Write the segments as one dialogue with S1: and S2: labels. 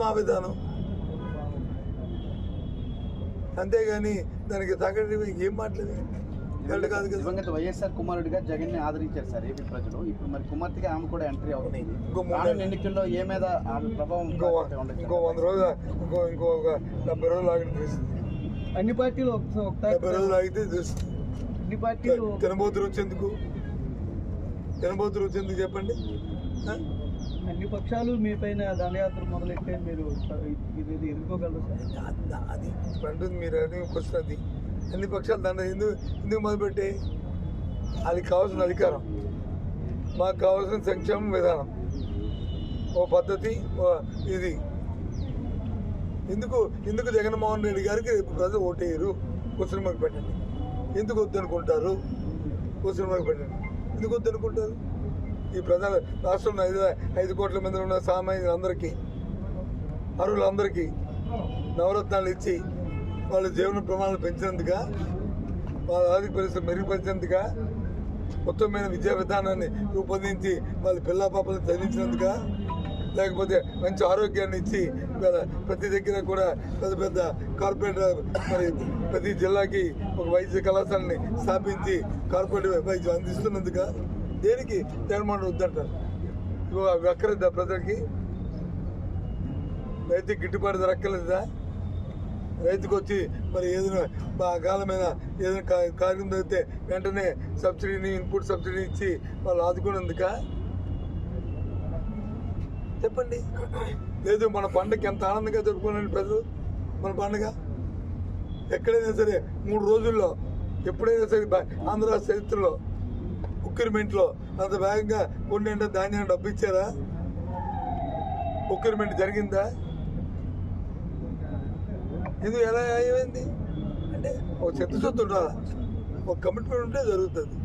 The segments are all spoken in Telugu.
S1: మా విధానం. అంతేగాని దానికి తగ్గట్టు ఏం మాట్లాడి కరెక్ట్ కాదు
S2: వైఎస్ఆర్ కుమారుడిగా జగన్ని ఆదరించారు సార్ ఏపీ ప్రజలు. ఇప్పుడు మరి కుమార్తెగా ఆమె కూడా ఎంట్రీ అవుతుంది.
S1: ఇంకో మూడు
S2: రానున్న ఎన్నికల్లో ఏ మీద ఆమె ప్రభావం
S1: ఇంకో వంద రోజులు ఇంకో ఇంకో ఒక డెబ్బై రోజులు ఆగితే తెలుస్తుంది.
S3: అన్ని పార్టీలు ఒక- ఒక
S1: డెబ్బై రోజులు ఆగితే తెలుస్తుంది.
S3: అన్ని పార్టీలు
S1: తినబోతురు వచ్చేందుకు? తినబోతురు వచ్చేందుకు చెప్పండి?
S3: అన్ని పక్షాలు మీ పైన దండయాత్ర మొదలెట్టే మీరు ఇది ఎదుర్కోగలరు సార్?
S1: అది- అది ఇప్పుడు మీరు అడిగిన క్వశ్చన్ అది అన్ని పక్షాలు దండ ఎందుకు ఎందుకు మొదలుపెట్టే. అది కావాల్సిన అధికారం. మాకు కావాల్సిన సంక్షేమ విధానం. ఓ పద్ధతి ఇది. ఎందుకు ఎందుకు జగన్మోహన్ రెడ్డి గారికి రేపు ప్రజలు ఓటేయరు? క్వశ్చన్ మార్క్ పెట్టండి. ఎందుకు వద్దనుకుంటారు? క్వశ్చన్ మార్క్ పెట్టండి. ఎందుకు వద్దనుకుంటారు? ఈ ప్రజల రాష్ట్రంలో ఐదు ఐదు కోట్ల మంది ఉన్న సామాన్యులందరికీ అరువులందరికీ నవరత్నాలు ఇచ్చి వాళ్ళ జీవన ప్రమాణాలు పెంచినందుక వాళ్ళ ఆర్థిక పరిస్థితి మెరుగుపరిచినందుగా ఉత్తమమైన విద్యా విధానాన్ని రూపొందించి వాళ్ళ పిల్ల పాపలను చదివించినందుక లేకపోతే మంచి ఆరోగ్యాన్ని ఇచ్చి ప్రతి దగ్గర కూడా పెద్ద పెద్ద కార్పొరేట్ మరి ప్రతి జిల్లాకి ఒక వైద్య కళాశాలని స్థాపించి కార్పొరేట్ వైద్యం అందిస్తున్నందుగా దేనికి జగన్మోహన్ వద్దంటారు? ఇవి అవి ప్రజలకి. రైతు గిట్టుబాటు ధర రైతుకు వచ్చి మరి ఏదైనా మా కాలమైన ఏదైనా కా- కార్యం జరిగితే వెంటనే సబ్సిడీని ఇన్పుట్ సబ్సిడీ ఇచ్చి వాళ్ళు ఆదుకునేందుక? చెప్పండి. లేదు మన పండగకి ఎంత ఆనందంగా జరుపుకోనండి ప్రజలు? మన పండగ? ఎక్కడైనా సరే మూడు రోజుల్లో ఎప్పుడైనా సరే ఆంధ్ర చరిత్రలో ఉక్కిరిమెంట్లో అంత వేగంగా కొన్ని ధాన్యం ధాన్యాన్ని డబ్బు ఇచ్చారా ఉక్కిరిమెంట్ జరిగిందా? ఇది ఎలా ఏమైంది అంటే ఒక చిత్తశుద్ధి ఉండాలా? ఒక కమిట్మెంట్ ఉంటే జరుగుతుంది.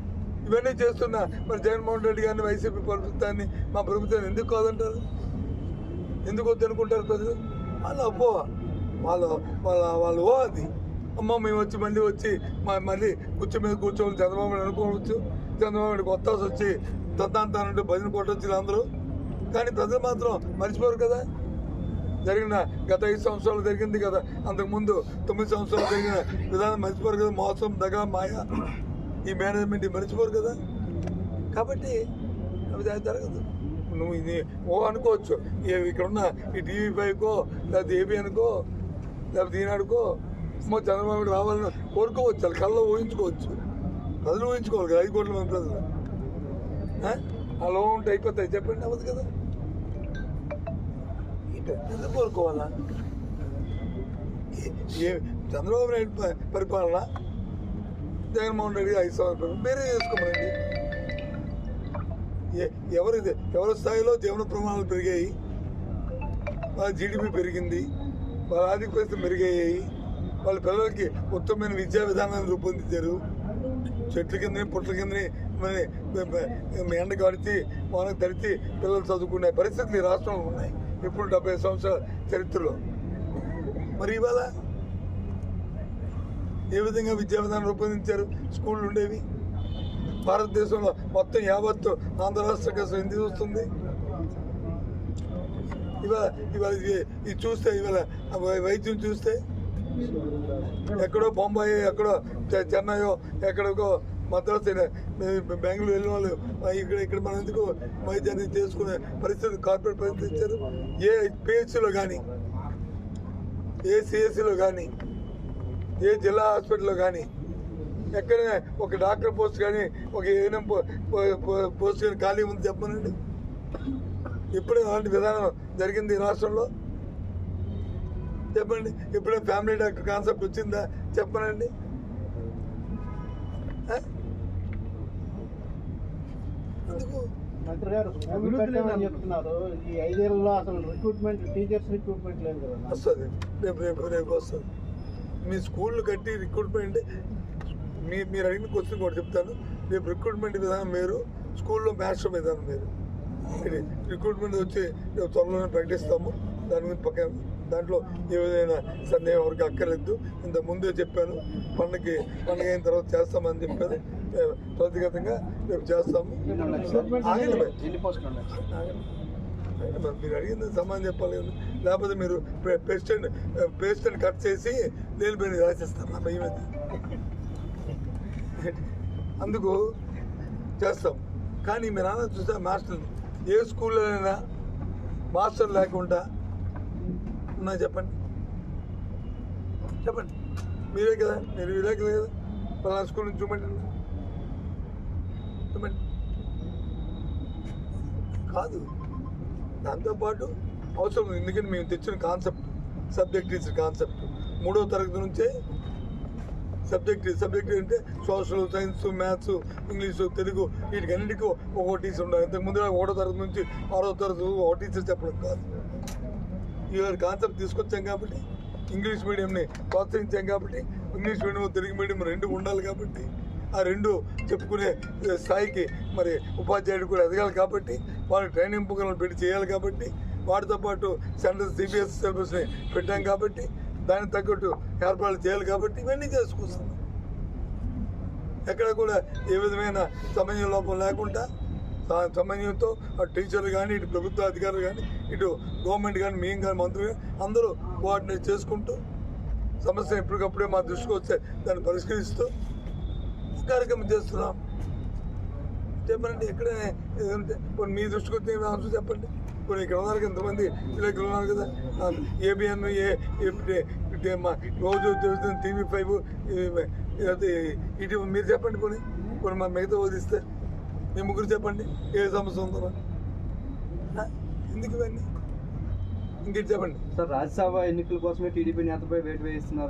S1: ఇవన్నీ చేస్తున్నా మరి జగన్మోహన్ రెడ్డి గారిని వైసీపీ ప్రభుత్వాన్ని మా ప్రభుత్వాన్ని ఎందుకు కాదంటారు? ఎందుకు వద్దు అనుకుంటారు ప్రజలు? వాళ్ళు అబ్బో వాళ్ళు వాళ్ళ వాళ్ళు ఓ అది. అమ్మ మేము వచ్చి మళ్ళీ వచ్చి మా మళ్ళీ కూర్చో మీద కూర్చోవాలి చంద్రబాబు అనుకోవచ్చు. చంద్రబాబు కొత్త వచ్చి దత్తాంతానంటే భజన కొట్టొచ్చు అందరూ. కానీ ప్రజలు మాత్రం మర్చిపోరు కదా. జరిగిన గత ఐదు సంవత్సరాలు జరిగింది కదా. అంతకుముందు తొమ్మిది సంవత్సరాలు జరిగిన విధానం మర్చిపోరు కదా. మోసం దగ మాయ ఈ మేనేజ్మెంట్ మర్చిపోరు కదా. కాబట్టి అవి జరగదు. నువ్వు ఇది ఓ అనుకోవచ్చు. ఇక్కడ ఉన్న ఈ టీవీ ఫైవ్కో లేకపోతే ఏబీ అనుకో లేకపోతే ఈనాడుకో మా చంద్రబాబు రావాలని కోరుకోవచ్చు. కళ్ళలో ఊహించుకోవచ్చు. ప్రజలు ఊహించుకోవాలి కదా ఐదు కోట్ల మంది ప్రజలు. ఆ? అలా ఉంటే అయిపోతాయి. చెప్పండి అవ్వదు కదా. ఎందుకు కోరుకోవాలా ఏ- చంద్రబాబు నాయుడు పరిపాలన? జగన్మోహన్ రెడ్డి ఐదు సంవత్సరాలు వేరే చేసుకోమనండి. ఎవరి ఎవరి స్థాయిలో జీవన ప్రమాణాలు పెరిగాయి? వాళ్ళ జీడిపి పెరిగింది. వాళ్ళ ఆర్థిక పెరిగాయి. మెరుగయ్యాయి వాళ్ళ పిల్లలకి ఉత్తమమైన విద్యా విధానాన్ని రూపొందించారు. చెట్ల కిందని పుట్ల కిందని మరి ఎండ కడిచి వానకు తడిచి పిల్లలు చదువుకునే పరిస్థితులు ఈ రాష్ట్రంలో ఉన్నాయి. ఇప్పుడు డెబ్బై సంవత్సరాల చరిత్రలో. మరి ఇవాళ ఏ విధంగా విద్యా విధానం రూపొందించారు? స్కూళ్ళు ఉండేవి. భారతదేశంలో మొత్తం యావత్తు ఆంధ్ర రాష్ట్ర కోసం ఎందుకు వస్తుంది? ఇవాళ ఇవాళ ఇది చూస్తే ఇవాళ వై- వైద్యం చూస్తే ఎక్కడో బొంబాయి ఎక్కడో చె- చెన్నైయో ఎక్కడికో మద్రాసు బెంగళూరు వెళ్ళిన వాళ్ళు ఇక్కడ ఇక్కడ మనం ఎందుకు వైద్యాన్ని చేసుకునే పరిస్థితి కార్పొరేట్ పరిస్థితి ఇచ్చారు? ఏ పిహెచ్సిలో కానీ ఏ సిఎస్సిలో కానీ ఏ జిల్లా హాస్పిటల్లో కానీ ఎక్కడ ఒక డాక్టర్ పోస్ట్ కానీ ఒక ఏఎన్ఎం పోస్ట్ కానీ ఖాళీ ఉంది చెప్పనండి ఇప్పుడు అలాంటి విధానం జరిగింది ఈ రాష్ట్రంలో. చెప్పండి ఎప్పుడైనా ఫ్యామిలీ డాక్టర్ కాన్సెప్ట్ వచ్చిందా? చెప్పనండి. ఆ? ఎందుకు?
S2: మంత్రి గారు స్కూల్ పెట్టామని చెప్తున్నారు. ఈ ఐదేళ్ళలో అసలు రిక్రూట్మెంట్ టీచర్స్ రిక్రూట్మెంట్ లేదు కదా.
S1: వస్తుంది. రేపు రేపు రేపు వస్తుంది. మీ స్కూళ్ళు కట్టి రిక్రూట్మెంట్ మీ మీరు అడిగిన క్వశ్చన్ కూడా చెప్తాను. రేపు రిక్రూట్మెంట్ విధానం వేరు స్కూల్లో మ్యాథ్స్ విధానం వేరు. ఇది రిక్రూట్మెంట్ వచ్చి రేపు త్వరలోనే ప్రకటిస్తాము దాని గురించి పక్కన దాంట్లో ఏ విధమైన సందేహం ఎవరికి అక్కర్లేదు. ఇంత ముందే చెప్పాను. పండగకి పండగ అయిన తర్వాత చేస్తామని చెప్పాను. ప్రతిగతంగా రేపు చేస్తాము. మీరు అడిగింది సమాధానం చెప్పాలి లేకపోతే మీరు పేస్టెంట్ పేస్టెంట్ కట్ చేసి నేను రాసిస్తారు రాసేస్తారు నా భయం అందుకు చేస్తాం. కానీ మీ నాన్న చూసా మాస్టర్ ఏ స్కూల్లో అయినా మాస్టర్ లేకుండా ఉన్నా చెప్పండి. చెప్పండి. మీరే కదా మీరు విలేకరు కదా. పలానా స్కూల్ నుంచి చూపండి చూపండి. కాదు. దాంతోపాటు అవసరం ఎందుకంటే మేము తెచ్చిన కాన్సెప్ట్ సబ్జెక్ట్ టీచర్ కాన్సెప్ట్ మూడో తరగతి నుంచే సబ్జెక్ట్ సబ్జెక్ట్ అంటే social science maths English Telugu వీటికన్నిటికీ ఒక్కో టీచర్ ఉండాలి. ఇంతకుముందు ఒకటో తరగతి నుంచి ఆరో తరగతి ఒక టీచర్ చెప్పడం కాదు. ఈ కాన్సెప్ట్ తీసుకొచ్చాం కాబట్టి ఇంగ్లీష్ మీడియంని ప్రోత్సహించాం కాబట్టి ఇంగ్లీష్ మీడియం తెలుగు మీడియం రెండు ఉండాలి కాబట్టి ఆ రెండు చెప్పుకునే స్థాయికి మరి ఉపాధ్యాయుడు కూడా ఎదగాలి కాబట్టి వాళ్ళకి ట్రైనింగ్ ప్రోగ్రాంలు పెట్టి చేయాలి కాబట్టి వాటితో పాటు సెంట్రల్ సిబిఎస్ సిలబస్ని పెట్టాం కాబట్టి దానికి తగ్గట్టు ఏర్పాట్లు చేయాలి కాబట్టి ఇవన్నీ చేసుకొస్తున్నాం. ఎక్కడ కూడా ఏ విధమైన సమయం లోపం లేకుండా దాని సమన్వయంతో అటు టీచర్లు కానీ ఇటు ప్రభుత్వ అధికారులు కానీ ఇటు గవర్నమెంట్ కానీ మేము కానీ మంత్రులు కానీ అందరూ కోఆర్డినేట్ చేసుకుంటూ సమస్య ఎప్పటికప్పుడే మా దృష్టికి వస్తే దాన్ని పరిష్కరిస్తూ కార్యక్రమం చేస్తున్నాం చెప్పండి ఎక్కడనే ఏదంటే కొన్ని మీ దృష్టికి వచ్చే అంశం చెప్పండి ఇప్పుడు ఇక్కడ ఉన్నారు ఎంతమంది ఇంతమంది విలేకరులు ఉన్నారు కదా ఏబిఎన్ ఏ మా రోజు చూస్తుంది టీవీ ఫైవ్ ఇటు మీరు చెప్పండి కొన్ని కొన్ని మా మిగతా వదిలిస్తే మీ ముగ్గురు చెప్పండి ఏ సమస్య ఉందో ఎందుకు ఇవన్నీ? ఇంకేంటి చెప్పండి?
S3: సార్ రాజ్యసభ ఎన్నికల కోసమే టీడీపీ నేతపై వేటు వేయిస్తున్నారు?